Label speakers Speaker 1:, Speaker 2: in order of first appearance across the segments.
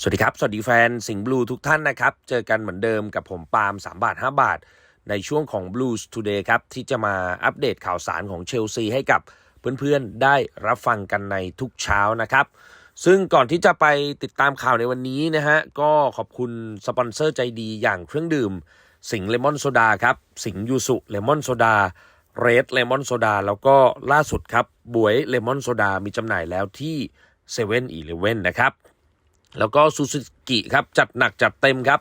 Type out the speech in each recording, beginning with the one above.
Speaker 1: สวัสดีครับ สวัสดีแฟนสิงห์บลูทุกท่านนะครับ เจอกันเหมือนเดิมกับผมปาล์ม3 บาท 5 บาท ในช่วงของ Blues Today ครับ ที่จะมาอัปเดตข่าวสารของเชลซีให้กับเพื่อนๆ ได้รับฟังกันในทุกเช้านะครับ ซึ่งก่อนที่จะไปติดตามข่าวในวันนี้นะฮะ ก็ขอบคุณสปอนเซอร์ใจดีอย่างเครื่องดื่ม สิงห์เลมอนโซดาครับ สิงห์ยูสุเลมอนโซดาเรดเลมอนโซดาแล้วก็ล่าสุดครับบวยเลมอนโซดามีจำหน่ายแล้วที่7 e เ e ่ e อนะครับ แล้วก็ซูซูกิครับจัดหนักจัดเต็มครับ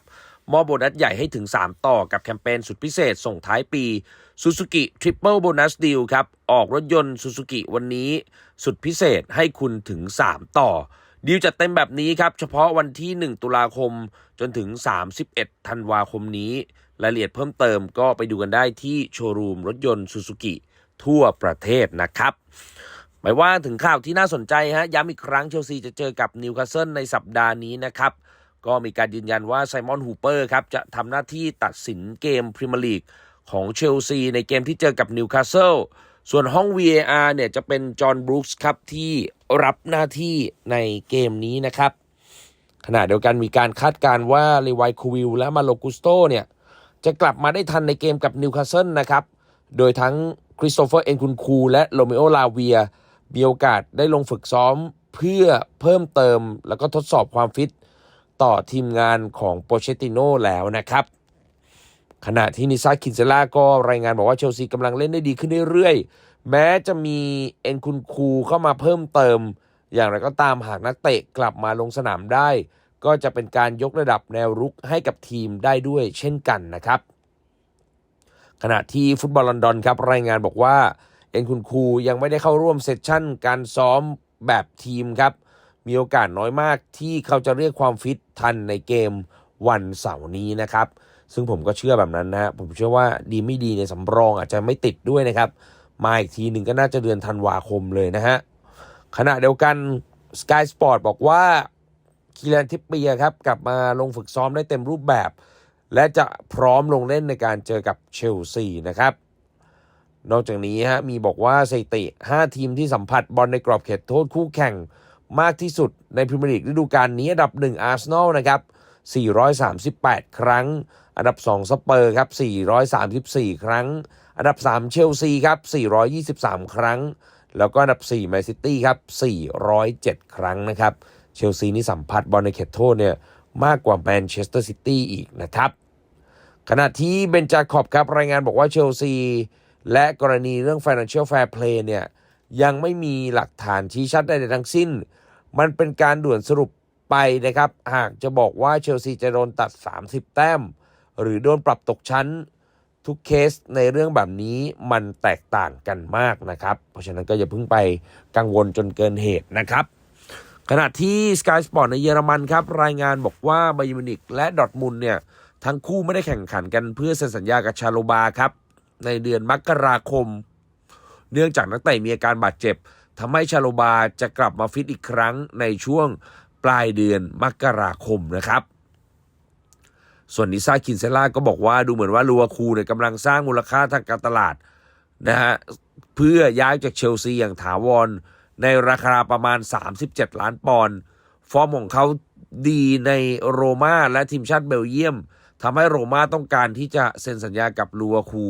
Speaker 1: มอบโบนัสใหญ่ให้ถึง 3 ต่อกับแคมเปญสุดพิเศษส่งท้ายปีซูซูกิทริปเปิลโบนัสดีลครับ ออกรถยนต์ซูซูกิวันนี้สุดพิเศษให้คุณถึง 3 ต่อ ดีลจัดเต็มแบบนี้ครับ เฉพาะวันที่ 1 ตุลาคมจนถึง 31 ธันวาคมนี้ รายละเอียดเพิ่มเติมก็ไปดูกันได้ที่โชว์รูมรถยนต์ซูซูกิทั่วประเทศนะครับ ไม่ว่าถึงข่าวที่น่าสนใจฮะย้ำอีกครั้งเชลซีจะเจอกับนิวคาสเซิลในสัปดาห์นี้นะครับ ก็มีการยืนยันว่าไซมอนฮูเปอร์ครับจะทำหน้าที่ตัดสินเกมพรีเมียร์ลีกของเชลซีในเกมที่เจอกับนิวคาสเซิลส่วนห้อง VAR เนี่ยจะเป็นจอห์นบรูคส์ครับที่รับหน้าที่ในเกมนี้นะครับ ขณะเดียวกันมีการคาดการณ์ว่าเลวายคูวิลและมาโลกุสโตเนี่ยจะกลับมาได้ทันในเกมกับนิวคาสเซิลนะครับ โดยทั้งคริสโตเฟอร์เอ็นคุนคูและโรเมโอลาเวีย มีโอกาสได้ลงฝึกซ้อมเพื่อเพิ่มเติมแล้วก็ทดสอบความฟิตต่อทีมงานของโปเชติโนแล้วนะครับ ขณะที่นิซาคินเซล่าก็รายงานบอกว่าเชลซีกำลังเล่นได้ดีขึ้นเรื่อยๆ แม้จะมีเอ็นคุนคูเข้ามาเพิ่มเติม อย่างไรก็ตามหากนักเตะกลับมาลงสนามได้ ก็จะเป็นการยกระดับแนวรุกให้กับทีมได้ด้วยเช่นกันนะครับ ขณะที่ฟุตบอลลอนดอนครับรายงานบอกว่า เอ็นคุณครูยังไม่ได้เข้าร่วมเซสชั่นการซ้อมแบบทีมครับ มีโอกาสน้อยมากที่เขาจะเรียกความฟิตทันในเกมวันเสาร์นี้นะครับ ซึ่งผมก็เชื่อแบบนั้นนะผมเชื่อว่าดีไม่ดีในสำรองอาจจะไม่ติดด้วยนะครับ มาอีกทีหนึ่งก็น่าจะเดือนธันวาคมเลยนะฮะขณะเดียวกัน Sky Sport บอกว่าคีแลนทิปเปียครับกลับมาลงฝึกซ้อมได้เต็มรูปแบบ และจะพร้อมลงเล่นในการเจอกับเชลซีนะครับ นอกจากนี้ฮะมีบอกว่าสถิติ 5 ทีมที่สัมผัสบอลในกรอบเขตโทษคู่แข่งมากที่สุดในพรีเมียร์ลีกฤดูกาลนี้อันดับ 1 อาร์เซนอลนะครับ 438 ครั้ง อันดับ 2 สเปอร์ครับ 434 ครั้ง อันดับ 3 เชลซีครับ 423 ครั้ง แล้วก็อันดับ 4 แมนซิตี้ครับ 407 ครั้งนะครับ เชลซีนี่สัมผัสบอลในเขตโทษเนี่ยมากกว่าแมนเชสเตอร์ซิตี้อีกนะครับ ขณะที่เบนจาคอบครับรายงานบอกว่าเชลซี และกรณีเรื่อง Financial Fair Play เนี่ยยังไม่มีหลักฐานชี้ชัดใดๆทั้งสิ้น มันเป็นการด่วนสรุปไปนะครับ หากจะบอกว่าเชลซีจะโดนตัด 30 แต้ม หรือโดนปรับตกชั้นทุกเคสในเรื่องแบบนี้มันแตกต่างกันมากนะครับ เพราะฉะนั้นก็อย่าเพิ่งไปกังวลจนเกินเหตุนะครับ ขณะที่ Sky Sport ในเยอรมันครับ รายงานบอกว่าไบมินิกและดอทมุนเนี่ย ทั้งคู่ไม่ได้แข่งขันกันเพื่อเซ็นสัญญากับชาโลบาครับ ในเดือนมกราคม เนื่องจากนักเตะมีอาการบาดเจ็บทำให้ชาโลบาจะกลับมาฟิตอีกครั้งในช่วงปลายเดือนมกราคมนะครับ ส่วนนิซาคินเซล่าก็บอกว่าดูเหมือนว่าลูอาคูเนี่ยกำลังสร้างมูลค่าทางการตลาดนะฮะเพื่อย้ายจากเชลซีอย่างถาวร ในราคาประมาณ 37 ล้านปอนด์ฟอร์มของเขาดีในโรม่าและทีมชาติเบลเยียมทำให้โรม่าต้องการที่จะเซ็นสัญญากับลูอาคู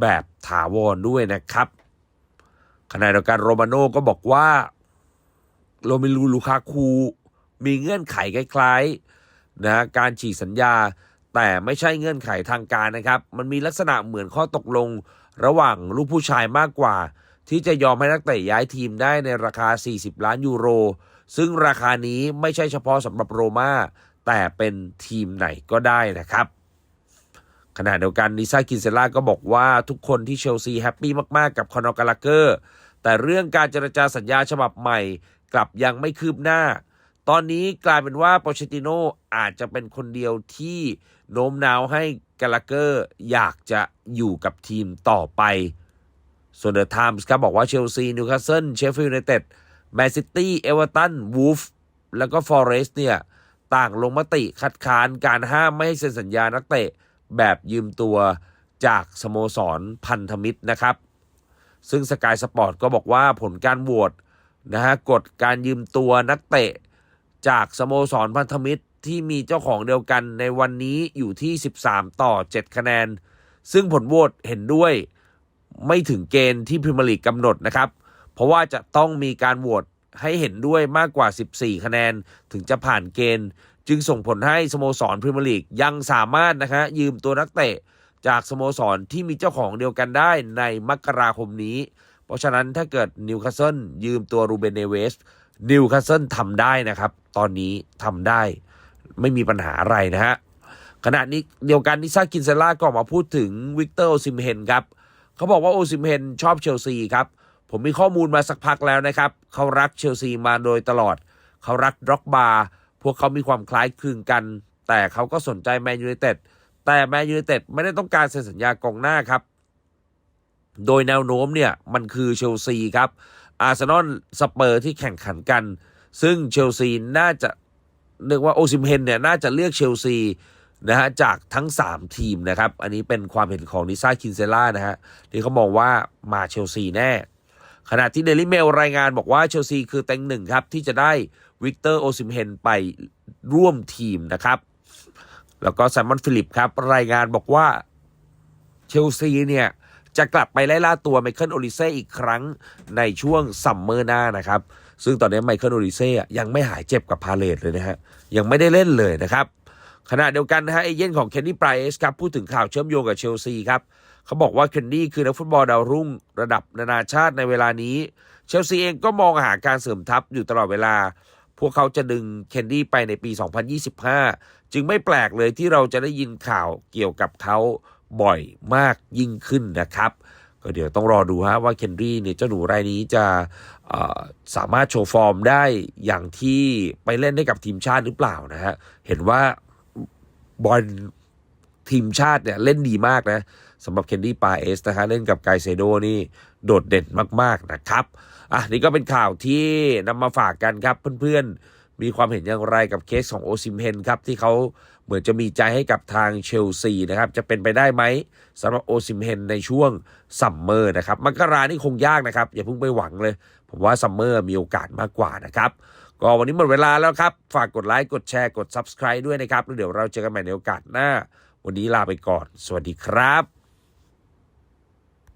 Speaker 1: แบบถาวรด้วยนะครับขณะเดียวกันโรมาโน่ก็บอกว่าโรมิลูลูคาคูมีเงื่อนไขคล้ายๆนะการฉีกสัญญา แต่ไม่ใช่เงื่อนไขทางการนะครับ มันมีลักษณะเหมือนข้อตกลงระหว่างลูกผู้ชายมากกว่า ที่จะยอมให้นักเตะย้ายทีมได้ในราคา 40 ล้านยูโร ซึ่งราคานี้ไม่ใช่เฉพาะสำหรับโรม่าแต่เป็นทีมไหนก็ได้นะครับ ขณะเดียวกันนิซาคินเซล่าก็บอกว่าทุกคนที่เชลซีแฮปปี้มาก ๆ กับคอนอกาลาเกอร์ แต่เรื่องการเจรจาสัญญาฉบับใหม่ กลับยังไม่คืบหน้า ตอนนี้กลายเป็นว่าโปเชติโนอาจจะเป็นคนเดียวที่โน้มน้าวให้กาลาเกอร์อยากจะอยู่กับทีมต่อไป ส่วนเดอะไทมส์ครับบอกว่าเชลซีนิวคาสเซิลเชฟฟิลด์ยูไนเต็ดแมนซิตี้เอเวอร์ตันวูฟแล้วก็ฟอเรสต์เนี่ย ต่างลงมติคัดค้านการห้ามไม่ให้เซ็นสัญญานักเตะ แบบยืมตัวจากสโมสรพันธมิตรนะครับ ซึ่งสกายสปอร์ตก็บอกว่าผลการโหวตนะฮะกฎการยืมตัวนักเตะ จากสโมสรพันธมิตรที่มีเจ้าของเดียวกันในวันนี้อยู่ที่ 13 ต่อ 7 คะแนน ซึ่งผลโหวตเห็นด้วยไม่ถึงเกณฑ์ที่พรีเมียร์ลีกกำหนดนะครับ เพราะว่าจะต้องมีการโหวตให้เห็นด้วยมากกว่า 14 คะแนน ถึงจะผ่านเกณฑ์จึงส่งผลให้สโมสรพรีเมียร์ลีกยังสามารถนะฮะยืมตัวนักเตะ จากสโมสรที่มีเจ้าของเดียวกันได้ในมกราคมนี้ เพราะฉะนั้นถ้าเกิดนิวคาสเซิลยืมตัวรูเบนเนเวสนิวคาสเซิลทำได้นะครับ ตอนนี้ทำได้ไม่มีปัญหาอะไรนะฮะขณะนี้เดียวกันนิซากินเซล่าก็ออกมาพูดถึงวิกเตอร์โอซิมเฮนครับเขาบอกว่าโอซิมเฮนชอบเชลซีครับ ผมมีข้อมูลมาสักพักแล้วนะครับ เขารักเชลซีมาโดยตลอด เขารักด็อกบาร์ พวกเขามีความคล้ายคลึงกัน แต่เขาก็สนใจแมนยูไนเต็ดแต่แมนยูไนเต็ดไม่ได้ต้องการเซ็นสัญญากองหน้าครับ โดยแนวโน้มเนี่ยมันคือเชลซีครับอาร์เซนอลสเปอร์ที่แข่งขันกัน ซึ่งเชลซีน่าจะเรียกว่าโอซิมเฮนเนี่ยน่าจะเลือกเชลซีนะฮะจากทั้ง 3 ทีมนะครับ อันนี้เป็นความเห็นของนิซ่าคินเซล่านะฮะที่เขามองว่ามาเชลซีแน่ ขณะที่เดลิเมลรายงานบอกว่าเชลซีคือเต็งหนึ่งครับ ที่จะได้วิกเตอร์โอซิมเฮนไปร่วมทีมนะครับ แล้วก็ไซมมอนฟิลิปครับ รายงานบอกว่าเชลซีเนี่ย จะกลับไปไล่ล่าตัวไมเคิลโอลิเซ่อีกครั้งในช่วงซัมเมอร์หน้านะครับ ซึ่งตอนนี้ไมเคิลโอลิเซ่ยังไม่หายเจ็บกับพาเลตเลยนะฮะ ยังไม่ได้เล่นเลยนะครับขณะเดียวกันนะฮะเอเย่นของเคนนี่ไพรเอสครับพูดถึงข่าวเชื่อมโยงกับเชลซีครับ เขาบอกว่าเคนนี่คือนักฟุตบอลดาวรุ่ง ระดับนานาชาติในเวลานี้ เชลซีเองก็มองหาการเสริมทัพอยู่ตลอดเวลา พวกเขาจะดึงเคนดี้ไปในปี 2025 จึงไม่แปลกเลยที่เราจะได้ยินข่าวเกี่ยวกับเขาบ่อยมากยิ่งขึ้นนะครับก็เดี๋ยวต้องรอดูฮะว่าเคนดี้เนี่ยเจ้าหนูรายนี้จะสามารถโชว์ฟอร์มได้อย่างที่ไปเล่นให้กับทีมชาติหรือเปล่านะฮะ เห็นว่าบอลทีมชาติเนี่ยเล่นดีมากนะ สำหรับเคนดี้ปาเอสนะฮะเล่นกับไกเซโดนี่โดดเด่นมากๆนะครับอะนี่ก็เป็นข่าวที่นำมาฝากกันครับเพื่อนๆ มีความเห็นอย่างไรกับเคสของโอซิมเฮนครับที่เขาเหมือนจะมีใจให้กับทางเชลซีนะครับจะเป็นไปได้ไหมสำหรับโอซิมเฮนในช่วงซัมเมอร์นะครับมกรานี่คงยากนะครับ อย่าเพิ่งไปหวังเลย ผมว่าซัมเมอร์มีโอกาสมากกว่านะครับก็วันนี้หมดเวลาแล้วครับ ฝากกดไลค์ กดแชร์ กด Subscribe ด้วยนะครับแล้วเดี๋ยวเราเจอกันใหม่ในโอกาสหน้า วันนี้ลาไปก่อน สวัสดีครับ